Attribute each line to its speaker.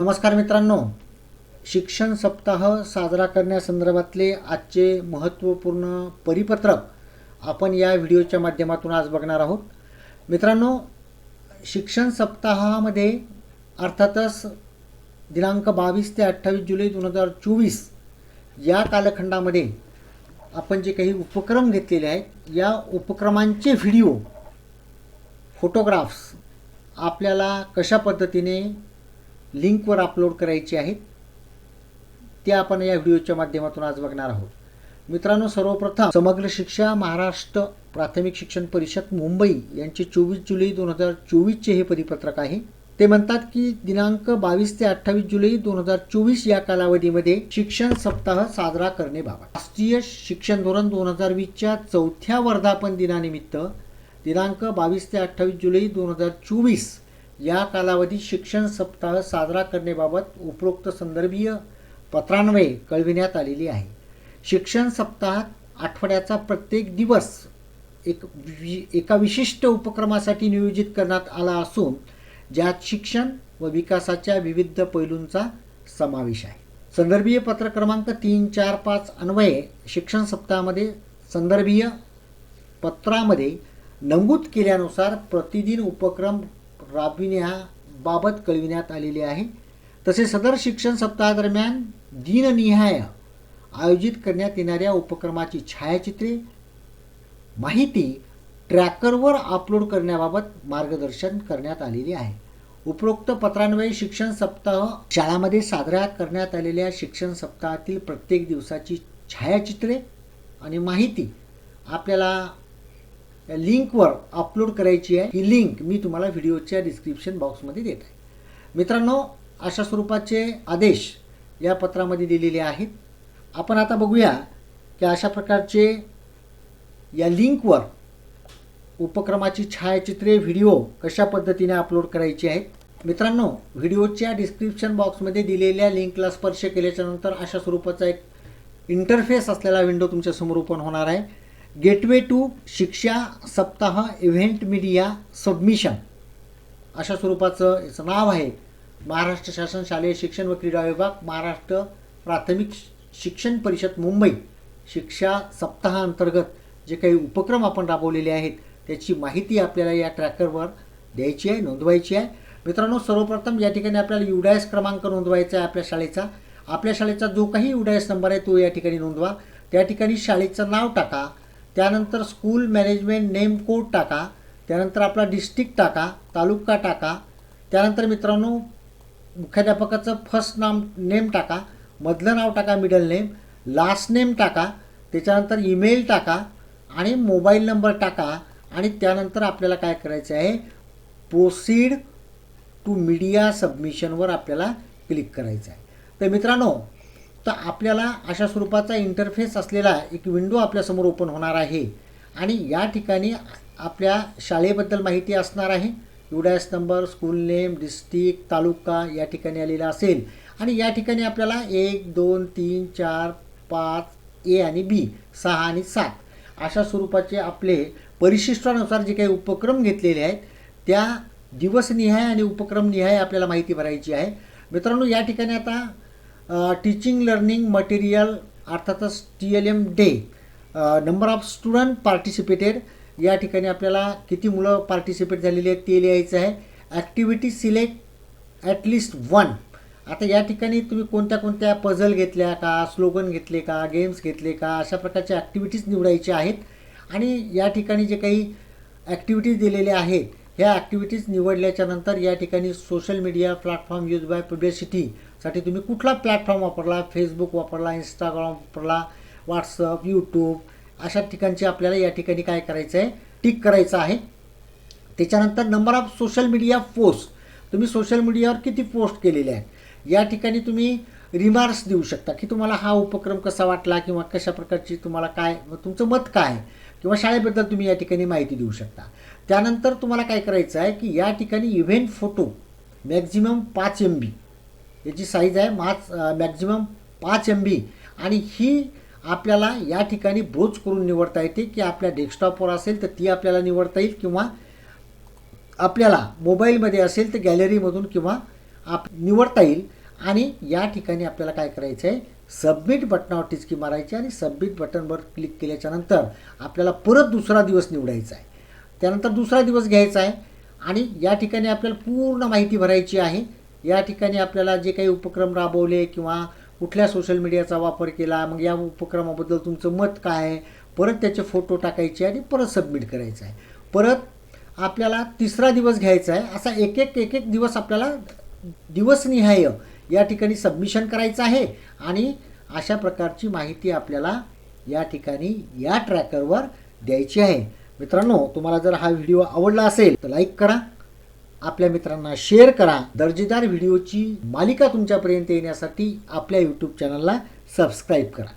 Speaker 1: नमस्कार मित्रांनो. शिक्षण सप्ताह साजरा करण्यासंदर्भातले आजचे महत्त्वपूर्ण परिपत्रक आपण या व्हिडिओच्या माध्यमातून आज बघणार आहोत. मित्रांनो शिक्षण सप्ताहामध्ये अर्थातच दिनांक बावीस ते अठ्ठावीस जुलै दोन हजार चोवीस या कालखंडामध्ये आपण जे काही उपक्रम घेतलेले आहेत या उपक्रमांचे व्हिडिओ फोटोग्राफ्स आपल्याला कशा पद्धतीने लिंकवर अपलोड करायची आहेत ते आपण या व्हिडिओच्या माध्यमातून आज बघणार आहोत. मित्रांनो सर्वप्रथम समग्र शिक्षा महाराष्ट्र प्राथमिक शिक्षण परिषद मुंबई यांचे चोवीस जुलै दोन हजार चोवीसचे हे परिपत्रक आहे. ते म्हणतात की दिनांक बावीस ते अठ्ठावीस जुलै दोन हजार चोवीस या कालावधीमध्ये शिक्षण सप्ताह साजरा करणे बाबत. राष्ट्रीय शिक्षण धोरण दोन हजार वीसच्या चौथ्या वर्धापन दिनानिमित्त दिनांक बावीस ते अठ्ठावीस जुलै दोन हजार चोवीस या कालावधीत शिक्षण सप्ताह साजरा करण्याबाबत उपरोक्त संदर्भीय पत्रान्वये कळविण्यात आलेली आहे. शिक्षण सप्ताहात आठवड्याचा प्रत्येक दिवस एक वि एका विशिष्ट उपक्रमासाठी नियोजित करण्यात आला असून ज्यात शिक्षण व विकासाच्या विविध पैलूंचा समावेश आहे. संदर्भीय पत्र क्रमांक तीन चार पाच अन्वये शिक्षण सप्ताहामध्ये संदर्भीय पत्रामध्ये नमूद केल्यानुसार प्रतिदिन उपक्रम राबविण्याबाबत कळविण्यात आलेली आहे. तसे सदर शिक्षण सप्ताहादरम्यान दिननिहाय आयोजित करण्यात येणाऱ्या उपक्रमाची छायाचित्रे माहिती ट्रॅकरवर अपलोड करण्याबाबत मार्गदर्शन करण्यात आलेले आहे. उपरोक्त पत्रान्वये शिक्षण सप्ताह शाळामध्ये साजरा करण्यात आलेल्या शिक्षण सप्ताहातील प्रत्येक दिवसाची छायाचित्रे आणि माहिती आपल्याला लिंकवर अपलोड करायची आहे. ही लिंक मी तुम्हाला व्हिडिओच्या डिस्क्रिप्शन बॉक्समध्ये देत आहे. मित्रांनो अशा स्वरूपाचे आदेश या पत्रामध्ये दिलेले आहेत. आपण आता बघूया की अशा प्रकारचे या लिंकवर उपक्रमाची छायाचित्रे व्हिडिओ कशा पद्धतीने अपलोड करायची आहेत. मित्रांनो व्हिडिओच्या डिस्क्रिप्शन बॉक्समध्ये दिलेल्या लिंकला स्पर्श केल्याच्यानंतर अशा स्वरूपाचा एक इंटरफेस असलेला विंडो तुमच्यासमोर ओपन होणार आहे. गेटवे टू शिक्षा सप्ताह इव्हेंट मीडिया सबमिशन. अशा स्वरूपाचं याचं नाव आहे. महाराष्ट्र शासन शालेय शिक्षण व क्रीडा विभाग महाराष्ट्र प्राथमिक शिक्षण परिषद मुंबई. शिक्षा सप्ताहांतर्गत जे काही उपक्रम आपण राबवलेले आहेत त्याची माहिती आपल्याला या ट्रॅकरवर द्यायची आहे नोंदवायची आहे. मित्रांनो सर्वप्रथम या ठिकाणी आपल्याला युडायस क्रमांक नोंदवायचा आहे आपल्या शाळेचा. आपल्या शाळेचा जो काही युडायस नंबर आहे तो या ठिकाणी नोंदवा. त्या ठिकाणी शाळेचं नाव टाका. त्यानंतर स्कूल मॅनेजमेंट नेम कोड टाका त्यानंतर आपला डिस्ट्रिक्ट टाका तालुका टाका त्यानंतर मित्रांनो मुख्याध्यापकाचं फर्स्ट नाम नेम टाका मधलं नाव टाका मिडल नेम लास्ट नेम टाका त्याच्यानंतर ईमेल टाका आणि मोबाईल नंबर टाका आणि त्यानंतर आपल्याला काय करायचं आहे? प्रोसीड टू मीडिया सबमिशनवर आपल्याला क्लिक करायचं आहे. तर मित्रांनो तर आपल्याला अशा स्वरूपाचा इंटरफेस असलेला एक विंडो आपल्यासमोर ओपन होणार आहे. आणि या ठिकाणी आपल्या शाळेबद्दल माहिती असणार आहे. UDISE number school name district taluka या ठिकाणी आलेला असेल. आणि या ठिकाणी आपल्याला एक दोन तीन चार पाच ए आणि बी सहा आणि सात अशा स्वरूपाचे आपले परिशिष्टानुसार जे काही उपक्रम घेतलेले आहेत त्या दिवसनिहाय आणि उपक्रमनिहाय आपल्याला माहिती भरायची आहे. मित्रांनो या ठिकाणी आता टीचिंग लर्निंग मटेरियल अर्थातच T L M day number of student participated या ठिकाणी आपल्याला किती मुलं पार्टिसिपेट झालेली आहेत ते लिहायचं आहे. ॲक्टिव्हिटी सिलेक्ट ॲटलिस्ट वन आता या ठिकाणी तुम्ही कोणत्या कोणत्या पझल घेतल्या का स्लोगन घेतले का गेम्स घेतले का अशा प्रकारच्या ॲक्टिव्हिटीज निवडायच्या आहेत. आणि या ठिकाणी जे काही ॲक्टिव्हिटीज दिलेल्या आहेत ह्या ॲक्टिव्हिटीज निवडल्याच्या नंतर या ठिकाणी social media platform use by पब्लिसिटीसाठी तुम्ही कुठला प्लॅटफॉर्म वापरला? फेसबुक वापरला इंस्टाग्राम वापरला व्हॉट्सअप यूट्यूब अशा ठिकाणची आपल्याला या ठिकाणी काय करायचं आहे टिक करायचं आहे. त्याच्यानंतर number of social media post तुम्ही सोशल मीडियावर किती पोस्ट केलेले आहेत? या ठिकाणी तुम्ही रिमार्क्स देऊ शकता की तुम्हाला हा उपक्रम कसा वाटला किंवा कशा प्रकारची तुम्हाला काय तुमचं मत काय किंवा शाळेबद्दल तुम्ही या ठिकाणी माहिती देऊ शकता. त्यानंतर तुम्हाला काय करायचं आहे की या ठिकाणी इव्हेंट फोटो मॅक्झिमम पाच एम बी याची साईज आहे माच मॅक्झिमम पाच एम बी आणि ही आपल्याला या ठिकाणी ब्रोच करून निवडता येते की आपल्या डेस्कटॉपवर असेल तर ती आपल्याला निवडता येईल किंवा आपल्याला मोबाईलमध्ये असेल तर गॅलरीमधून किंवा आप निवडता येईल. आणि या ठिकाणी आपल्याला काय करायचं आहे सबमिट बटनावर टिचकी मारायची आणि सबमिट बटनवर क्लिक केल्याच्यानंतर आपल्याला परत दुसरा दिवस निवडायचा आहे. त्यानंतर दुसरा दिवस घ्यायचा आहे आणि या ठिकाणी आपल्याला पूर्ण माहिती भरायची आहे. या ठिकाणी आपल्याला जे काही उपक्रम राबवले किंवा कुठल्या सोशल मीडियाचा वापर केला मग या उपक्रमाबद्दल तुमचं मत काय आहे? परत त्याचे फोटो टाकायचे आणि परत सबमिट करायचं आहे. परत आपल्याला तिसरा दिवस घ्यायचा आहे. असा एक एक एक एक दिवस आपल्याला दिवसनिहाय या ठिकाणी सबमिशन करायचं आहे. आणि अशा प्रकारची माहिती आपल्याला या ठिकाणी या ट्रॅकरवर द्यायची आहे. मित्रांनो तुम्हाला जर हा व्हिडिओ आवडला असेल तर लाईक करा. आपल्या मित्रांना शेअर करा. दर्जेदार व्हिडिओची मालिका तुमच्यापर्यंत येण्यासाठी आपल्या यूट्यूब चॅनलला सबस्क्राईब करा.